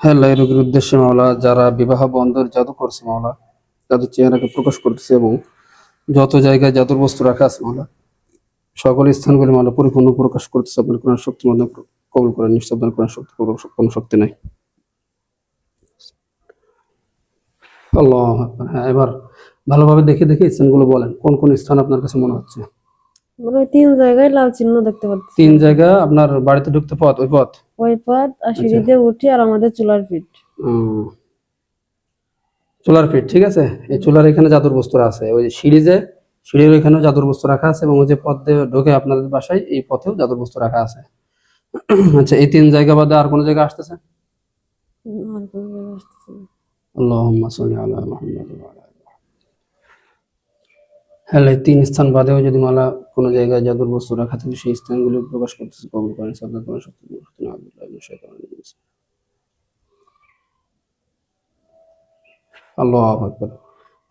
হ্যাঁ এই রোগীর উদ্দেশ্যে মাওলা, যারা বিবাহ বন্ধের জাদু করছে মাওলা তাদের চেহারাকে প্রকাশ করতেছে এবং যত জায়গায় জাদুর বস্তু রাখা আছে মাওলা, সকল স্থানগুলি মাওলা পরিপূর্ণ প্রকাশ করতেছে। আপনার কোন শক্তির মাধ্যমে কবল করেন, নিশ্চয় আপনার শক্তি কোনো শক্তি নাই। আল্লাহ হ্যাঁ এবার ভালোভাবে দেখে দেখে স্থানগুলো বলেন, কোন কোন স্থান আপনার কাছে মনে হচ্ছে? মানে তিন জায়গায় লাল চিহ্ন দেখতে পাচ্ছি। তিন জায়গা আপনার বাড়িতে ঢুকতে পথ ওই পথ? ওই পথ আর সিঁড়ি দিয়ে উঠি আর আমাদের চুলার পিঠ। চুলার পিঠ ঠিক আছে? এই চুলার এখানে জাদুর বস্তু আছে। ওই যে সিঁড়ি যে সিঁড়ির এখানেও জাদুর বস্তু রাখা আছে এবং ওই যে পথ দিয়ে ঢোকে আপনাদের বাসায় এই পথেও জাদুর বস্তু রাখা আছে। আচ্ছা এই তিন জায়গা বাদে আর কোন জায়গা আসতেছে? আর কোনো জায়গায় আসতেছে না। আল্লাহুম্মা সাল্লি আলা মুহাম্মাদ ওয়া আলা হ্যাঁ এই তিন স্থান বাদেও যদি মালা কোনো জায়গায় জাদুর বস্তু রাখা থাকে সেই স্থানগুলো প্রকাশ করতেছে কবুল করেন সাবধান করেন। আল্লাহু আকবার।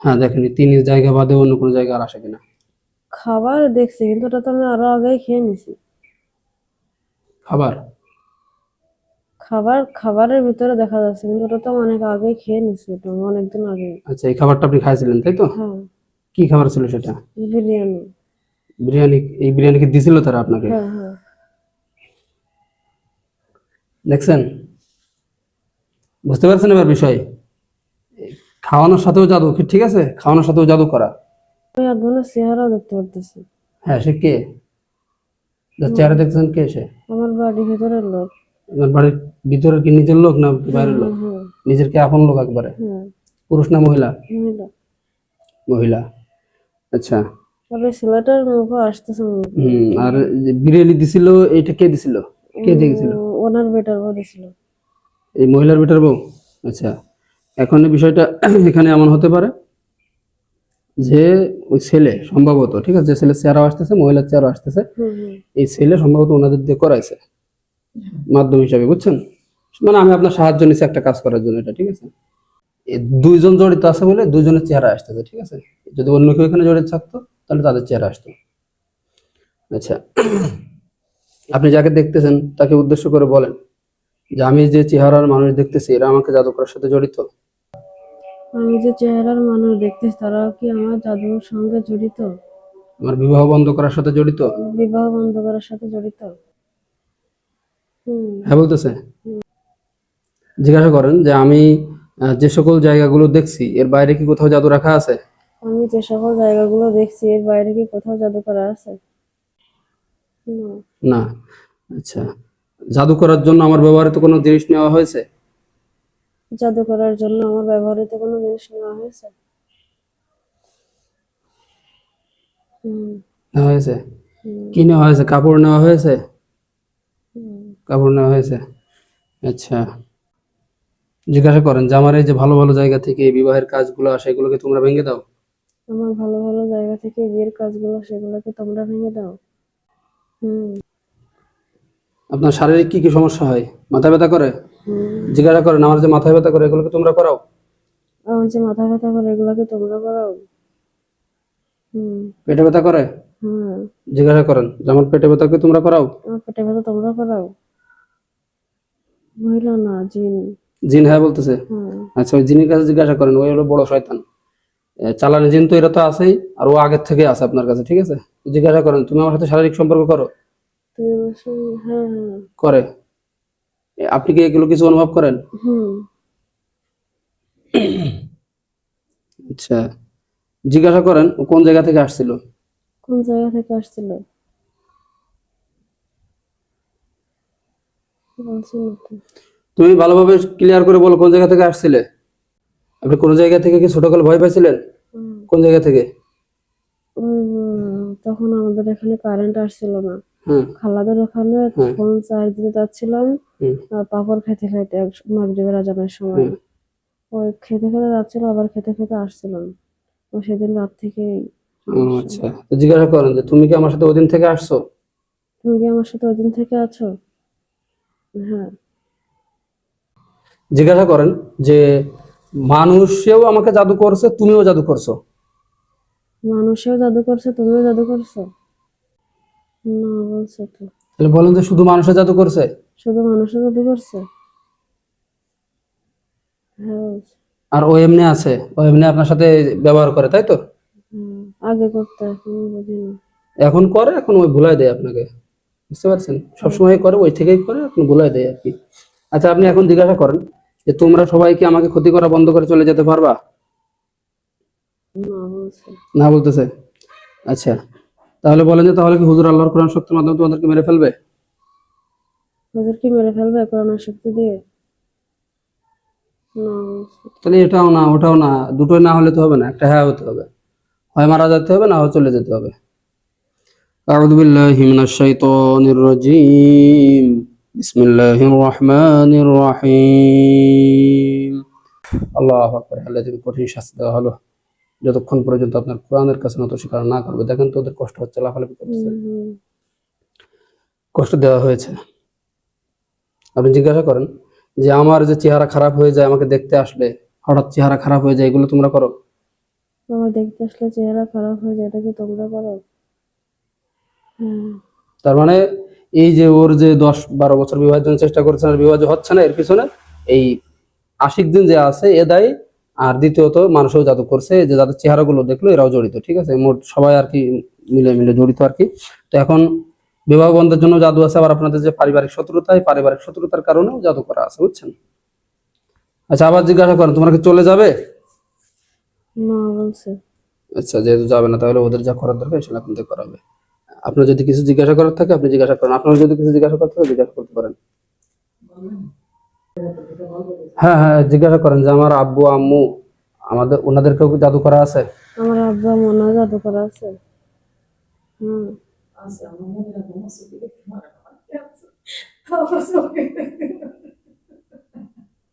হ্যাঁ দেখেন তিন জায়গা বাদে অন্য কোনো জায়গা আর আসে কিনা। খাবার দেখছি কিন্তু ওটা তো আমি আরও আগেই খেয়ে নিছি। খাবার? খাবার খাবারের ভিতরে দেখা যাচ্ছে কিন্তু ওটা তো অনেক আগেই খেয়ে নিছি অনেকদিন আগে। আচ্ছা এই খাবারটা আপনি খাইছিলেন তাই তো? হ্যাঁ। কি খাবার ছিল সেটা? বিরিয়ানি। বিরিয়ানি এই বিরিয়ানি কি দিছিল তারা আপনাকে? হ্যাঁ হ্যাঁ। দেখছেন? বুঝতে পারছেন এবার বিষয়? খাওয়ানোর সাথেও জাদু কি ঠিক আছে? খাওয়ানোর সাথেও জাদু করা। চেহারাও দেখতে পারতেছি। হ্যাঁ সে কে? যার চেহারা দেখছেন কে সে? আমার বাড়ির ভেতরের লোক। আপনার বাড়ির ভিতরের কি নিজের লোক না বাইরের লোক? হ্যাঁ। নিজের কি আপন লোক একবারে? পুরুষ না মহিলা? মহিলা। মহিলা। আচ্ছা। ছেলেটার মুখও আসতেছে। হম আর যে বিরিয়ানি দিছিল এইটা কে দিছিল? কে দিয়েছিল ওনার বেটার বউ দিছিল। এই মহিলার বেটার বউ? আচ্ছা এখন বিষয়টা এখানে এমন হতে পারে যে ওই ছেলে সম্ভবত ঠিক আছে যে ছেলে চেয়ারও আসতেছে মহিলার চেয়ারও আসতেছে এই ছেলে সম্ভবত ওনাদের দিয়ে করাইছে মাধ্যম হিসাবে বুঝছেন? মানে আমি আপনার সাহায্য নিচ্ছি একটা কাজ করার জন্য এটা ঠিক আছে? দুইজন জড়িত আছে বলে দুইজনের চেহারা আসতেছে ঠিক আছে? যদি অন্য কেউ এখানে জড়িত থাকতো তাহলে তাদের চেহারা আসতো। আচ্ছা আপনি যাকে দেখতেছেন তাকে উদ্দেশ্য করে বলেন যে আমি যে চেহারার মানুষ দেখতেছি এরা আমাকে জাদু করার সাথে জড়িত? আমি যে চেহারার মানুষ দেখতেছি তারাও কি আমার জাদুর সঙ্গে জড়িত? আমার বিবাহ বন্ধ করার সাথে জড়িত? বিবাহ বন্ধ করার সাথে জড়িত। হ্যাঁ বলতেছে। জিজ্ঞাসা করেন যে আমি যে সকল জায়গাগুলো দেখছি এর বাইরে কি কোথাও জাদু রাখা আছে? আমি যে সকল জায়গাগুলো দেখছি এর বাইরে কি কোথাও জাদু করা আছে? না। না। আচ্ছা। জাদু করার জন্য আমার ব্যবহৃত কোনো জিনিস নেওয়া হয়েছে? জাদু করার জন্য আমার ব্যবহৃত কোনো জিনিস নেওয়া হয়েছে? হুম। নেওয়া হয়েছে? কি নেওয়া হয়েছে? কাপড় নেওয়া হয়েছে? কাপড় নেওয়া হয়েছে? আচ্ছা। জিজ্ঞাসা করেন যে আমার এই যে ভালো ভালো জায়গা থেকে বিবাহের কাজগুলো আসে এগুলোকে তোমরা ভেঙে দাও? আমার ভালো ভালো জায়গা থেকে বিয়ের কাজগুলো সেগুলোকে তোমরা ভেঙে দাও। হুম। আপনার শারীরিক কি কি সমস্যা হয়? মাথা ব্যথা করে? হুম। জিজ্ঞাসা করেন আমার যে মাথা ব্যথা করে এগুলোকে তোমরা করাও? আমার যে মাথা ব্যথা করে এগুলোকে তোমরা করাও? হুম। পেটে ব্যথা করে? হ্যাঁ জিজ্ঞাসা করেন যে আমার পেটে ব্যথাকে তোমরা করাও? আমার পেটে ব্যথা তোমরা করাও? মহিলা না জিন। জিন হ্যাঁ বলতেছে। আচ্ছা ওই জিনের কাছে জিজ্ঞাসা করেন ওই হলো বড় শয়তান। চালানি জিন তো এরা তো আছেই আর ও আগের থেকে আছে আপনার কাছে ঠিক আছে? জিজ্ঞাসা করেন তুমি আমার সাথে শারীরিক সম্পর্ক করো? হ্যাঁ হ্যাঁ। করে। আপনি কি এগুলো কিছু অনুভব করেন? হুম। আচ্ছা জিজ্ঞাসা করেন কোন জায়গা থেকে আসছিল? কোন জায়গা থেকে আসছিল? বলছি না তো। তুমি ভালোভাবে ক্লিয়ার করে বলো কোন জায়গা থেকে আসছিলে? আপনি কোন জায়গা থেকে কি ছোটকালে ভয় পাইছিলেন? কোন জায়গা থেকে? তখন আমাদের এখানে কারেন্ট আসছিল না। খালাদের ওখানে। ফোন চার্জ দিতে যাচ্ছিলাম। পাপড় খেতে খেতে এক মাগরিবের আজানের সময়। ওই খেতে খেতে যাচ্ছিল আবার খেতে খেতে আসছিলাম। ও সেদিন রাত থেকে আচ্ছা। জিজ্ঞাসা করেন যে তুমি কি আমার সাথে ওদিন থেকে আসছো? তুমি কি আমার সাথে ওদিন থেকে আছো? হ্যাঁ। জিজ্ঞাসা করেন যে মানুষেও আমাকে জাদু করছে তুমিও জাদু করছ? মানুষেও জাদু করছে তুমিও জাদু করছ? না বলছো তো। তাহলে বলেন যে শুধু মানুষে জাদু করছে? শুধু মানুষও জাদু করছে? হ্যাঁ আর ও এমনি আছে ও এমনি আপনার সাথে ব্যবহার করে তাই তো? আগে করতে এখন বুঝি না। এখন করে এখন ওই ভুলাই দেয় আপনাকে। বুঝতে পারছেন? সবসময় করে ওই থেকেই করে এখন ভুলাই দেয় আর কি। আচ্ছা আপনি এখন জিজ্ঞাসা করেন। যে তোমরা সবাইকে আমাকে ক্ষতি করা বন্ধ করে চলে যেতে পারবা? না বলতেছে? আচ্ছা। তাহলে বলেন যে তাহলে কি হুজুর আল্লাহর কোরআন শক্তির মাধ্যমে তোমাদেরকে মেরে ফেলবে? হুজুর কি তো হ্যাঁ হবে হয় মারা যেতে হবে না হয় চলে যেতে হবে। بسم الله الرحمن الرحيم আল্লাহ আকবার আল্লাহ যদি কঠিন শাস্তি দেওয়া হলো যতক্ষণ পর্যন্ত আপনার কোরআনের কাছে নত স্বীকার না করবে দেখেন তো ওদের কষ্ট হচ্ছে লাফালাফি করতেছে হুম, কষ্ট দেওয়া হয়েছে আপনি জিজ্ঞাসা করেন যে আমার যে চেহারা খারাপ হয়ে যায় আমাকে দেখতে আসলে হঠাৎ চেহারা খারাপ হয়ে যায় এগুলো তোমরা করো আমার দেখতে আসলে চেহারা খারাপ হয়ে যায় এটা কি তোমরা করো হ্যাঁ তার মানে এই যে ওর যে দশ বারো বছর বিবাহের জন্য চেষ্টা করছে আর বিবাহ হচ্ছে না এর পিছনে এই আশিক দিন যে আছে এ দায়ী। আর দ্বিতীয়ত মানুষও জাদু করছে যে যাদের চেহারাগুলো দেখল এরাও জড়িত ঠিক আছে? মোট সবাই আর কি মিলে মিলে জড়িত আর কি। তো এখন বিবাহ বন্ধের জন্য জাদু আছে আবার আপনাদের যে পারিবারিক শত্রুতা এই পারিবারিক শত্রুতার কারণেও জাদু করা আছে বুঝছেন? আচ্ছা আবার জিজ্ঞাসা করেন তোমরা কি চলে যাবে? আচ্ছা যেহেতু যাবে না তাহলে ওদের যা করার দরকার সেটা এখন থেকে করাবে আপনার যদি কিছু জিজ্ঞাসা করার থাকে, আপনি জিজ্ঞাসা করেন। আপনার যদি কিছু জিজ্ঞাসা করতে থাকে, জিজ্ঞাসা করতে পারেন। হ্যাঁ হ্যাঁ জিজ্ঞাসা করেন যে আমার আব্বু, আম্মু, আমাদের ওনাদেরকেও জাদু করা আছে? আমার আব্বা মনে জাদু করা আছে। হুম।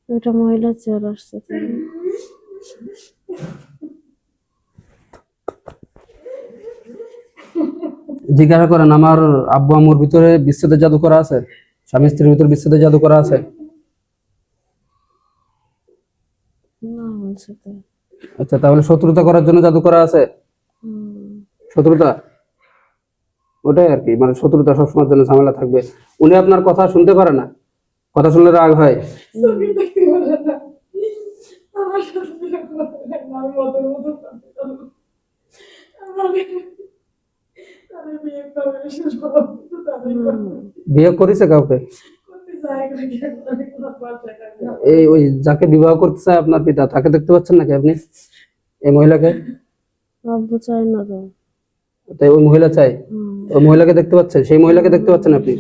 ওইটা মহিলার চেয়ার আসছে জিজ্ঞাসা করেন আমার আব্বু আম্মুর ভিতরে বিচ্ছেদের জাদু করা আছে? স্বামী স্ত্রীর ভিতরে বিচ্ছেদের জাদু করা আছে? আচ্ছা তাহলে শত্রুতা করার জন্য জাদু করা আছে? শত্রুতা? ওটাই আর কি মানে শত্রুতা সবসময়ের জন্য ঝামেলা থাকবে। উনি আপনার কথা শুনতে পারে না? কথা শুনলে রাগ হয়? আমার বিয়ে করেছে কাউকে। এই ওই যাকে বিবাহ করতে চায় আপনার পিতা তাকে দেখতে পাচ্ছেন নাকি আপনি? এই মহিলাকে? চাই না তাই ওই মহিলা চাই ওই মহিলাকে দেখতে পাচ্ছেন? সেই মহিলাকে দেখতে পাচ্ছেন আপনি?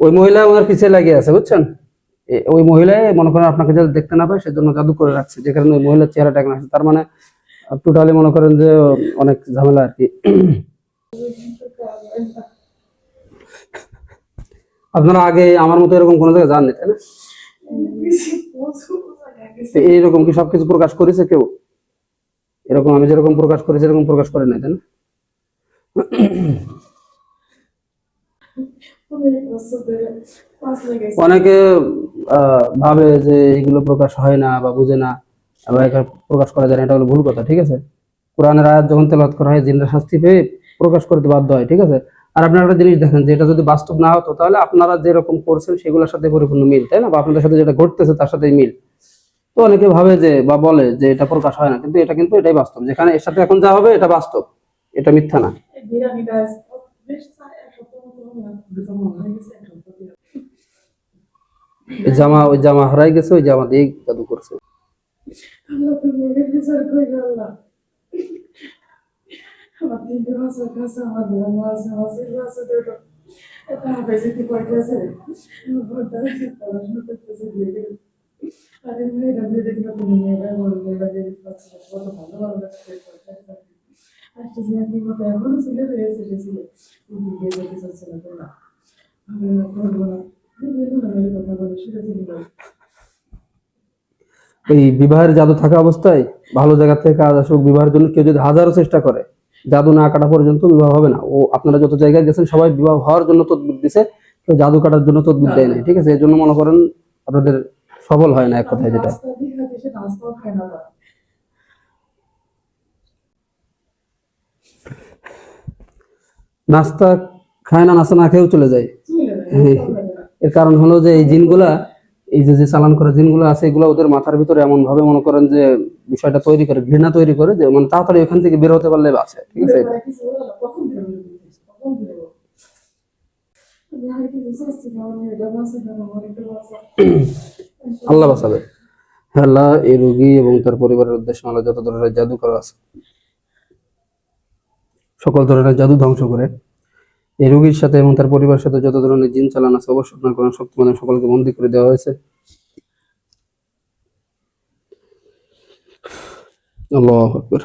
ওই মহিলা ওনার পিছিয়ে লাগিয়ে আছে বুঝছেন? ওই মহিলাই মনে করেন আপনাকে যাতে দেখতে না পায় সেজন্য জাদু করে রাখছে। যে কারণে ওই মহিলার চেহারাটা এখন আসছে তার মানে টোটালি মনে করেন যে অনেক ঝামেলা আর কি। আপনারা আগে আমার মতো এরকম কোনো জায়গায় যাননি, তাই না? এইরকম কি সবকিছু প্রকাশ করেছে কেউ? এরকম আমি যেরকম প্রকাশ করেছি, এরকম প্রকাশ করে নাই, তাই অনেক ভাবে যে এগুলো প্রকাশ হয় না বা বুঝে না বা প্রকাশ করা যায় না, এটা হলো ভুল কথা, ঠিক আছে? কোরআনের আয়াত যখন তেলাওয়াত করা হয়, জিনরা শাস্তি পেয়ে প্রকাশ করতে বাধ্য হয় ঠিক আছে? আর আপনারা একটা জিনিস দেখেন যে এটা যদি বাস্তব না হতো তাহলে আপনারা যেরকম করছেন সেগুলোর সাথে পরিপূর্ণ মিল তাই না? বা আপনাদের সাথে যেটা ঘটতেছে তার সাথে মিল। তো অনেকে ভাবে যে বা বলে যে এটা প্রকাশ হয় না কিন্তু এটা কিন্তু এটাই বাস্তব। যেখানে এর সাথে এখন যা হবে এটা বাস্তব। এটা মিথ্যা না। জামা ওই জামা হারাই গেছে ওই জামা দিয়ে জাদু করছে আল্লাহ তুমি এর বিচার করে আল্লাহ ওই বিবাহের জাদু থাকা অবস্থায় ভালো জায়গা থেকে কাজ আসুক, বিবাহের জন্য কেউ যদি হাজারো চেষ্টা করে জাদু না কাটা পর্যন্ত বিবাহ হবে না ও আপনারা যত জায়গায় গেছেন, সবাই বিবাহ হওয়ার জন্য তদবির দিছে, কেউ জাদু কাটার জন্য তদবির দেয় নাই, ঠিক আছে এর জন্য মনে করেন আপনাদের সফল হয় না এক কথায় যেটা না। নাস্তা খায় না, নাস্তা না খেয়েও চলে যায় হ্যাঁ। না। এর কারণ হলো যে এই জিনগুলা, এই যে যে চালান করা জিনগুলো আছে, এগুলো ওদের মাথার ভিতরে এমন ভাবে মনে করেন যে বিষয়টা তৈরি করে ঘৃণা তৈরি করে যে মানে তাড়াতাড়ি ওখান থেকে বের হতে পারলে আছে ঠিক আছে। আল্লাহ বাঁচাবে আল্লাহ এই রোগী এবং তার পরিবারের উদ্দেশ্যে আল্লাহ যত ধরনের জাদু করা আছে সকল ধরনের জাদু ধ্বংস করে এই রোগীর সাথে এবং তার পরিবারের সাথে যত ধরনের জিন চালান আছে অবশ্যই আপনার কোন শক্তি মাধ্যমে সকলকে বন্দী করে দেওয়া হয়েছে আল্লাহ আকবর।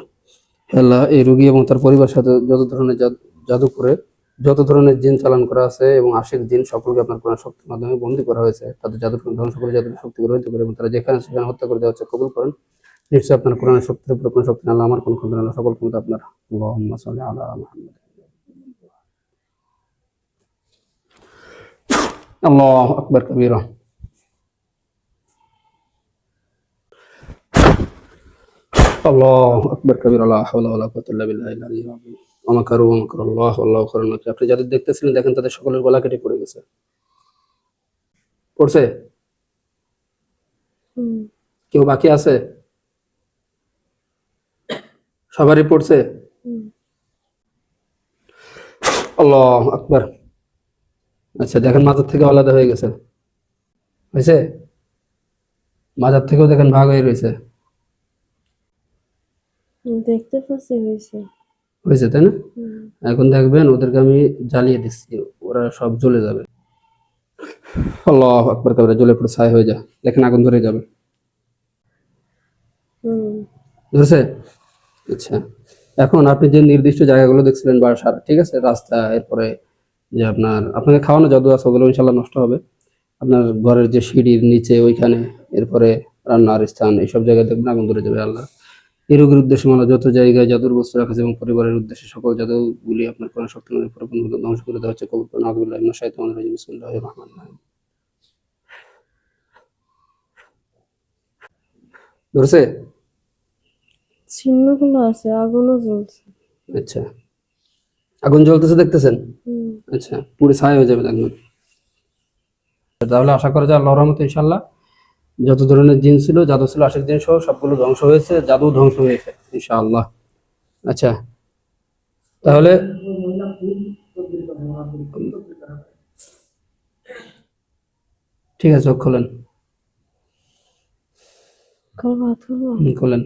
আল্লাহ এই রুগী এবং তার পরিবারের সাথে যত ধরনের জাদ- করে যত ধরনের জিন চালান করা আছে এবং আশিক জিন সকলকে আপনার কোন শক্তির মাধ্যমে বন্দী করা হয়েছে, তাদের জাদুর ধ্বংস করে জাদুর শক্তি গ্রহিত করে এবং তারা যেখানে সেখানে হত্যা করে দেওয়া হচ্ছে কবুল করেন, নিশ্চয়ই আপনার কোরআনের শক্তির উপরে কোনো শক্তি আল্লাহ আমার কোন ক্ষমতা না সকল ক্ষমতা আপনার। আল্লাহুম্মা সাল্লি আলা মুহাম্মাদ। আল্লাহ আকবার, কবিরা। আপনি যাদের দেখতেছিলেন দেখেন তাদের সকলের গলা কেটে পড়ে গেছে। পড়ছে? কেউ বাকি আছে? সবারই পড়ছে? আল্লাহ আকবার। আচ্ছা দেখেন মাজার থেকে আলাদা হয়ে গেছে। হয়েছে? মাজার থেকেও দেখেন ভাগ হয়ে রয়েছে। দেখতে পাচ্ছি হয়েছে। হয়েছে তাই না? এখন দেখবেন ওদেরকে আমি জ্বালিয়ে দিচ্ছি ওরা সব জ্বলে যাবে। আল্লাহ আকবার কাবরা জ্বলে পুরো ছাই হয়ে যায়। দেখেন আগুন ধরে যাবে। ধরছে? আচ্ছা। এখন আপনি যে নির্দিষ্ট জায়গাগুলো দেখছিলেন বাসার ঠিক আছে? রাস্তা এরপরে যে আপনার আপনাকে খাওয়ানো জাদু আছে ওগুলো ইনশাল্লাহ নষ্ট হবে। আপনার ঘরের যে সিঁড়ির নিচে ওইখানে এরপরে রান্নার স্থান এইসব জায়গায় দেখবেন আগুন ধরে যাবে আল্লাহ। এই রোগের উদ্দেশ্যে মানে যত জায়গায় জাদুর বস্তু রাখা আছে এবং পরিবারের উদ্দেশ্যে সকল জাদুগুলি আপনার কোন শক্তি মানে ধ্বংস করে দেওয়া হচ্ছে। কবুল করুন। আগুল্লাহ ইবনে শাইতানির রাজিম। বিসমিল্লাহির রহমানির রহিম। ধরছে? চিহ্নগুলো আছে আগুনও জ্বলছে। আচ্ছা। আগুন জ্বলতেছে দেখতেছেন? আচ্ছা পুরো ছাই হয়ে যাবে তাহলে আশা করা যায় আল্লাহর রহমতে ইনশাল্লাহ যত ধরনের জিন ছিল জাদু ছিল আশিক জিন সহ সবগুলো ধ্বংস হয়েছে জাদু ধ্বংস হয়েছে ইনশাআল্লাহ। আচ্ছা তাহলে ঠিক আছে খোলেন খোলেন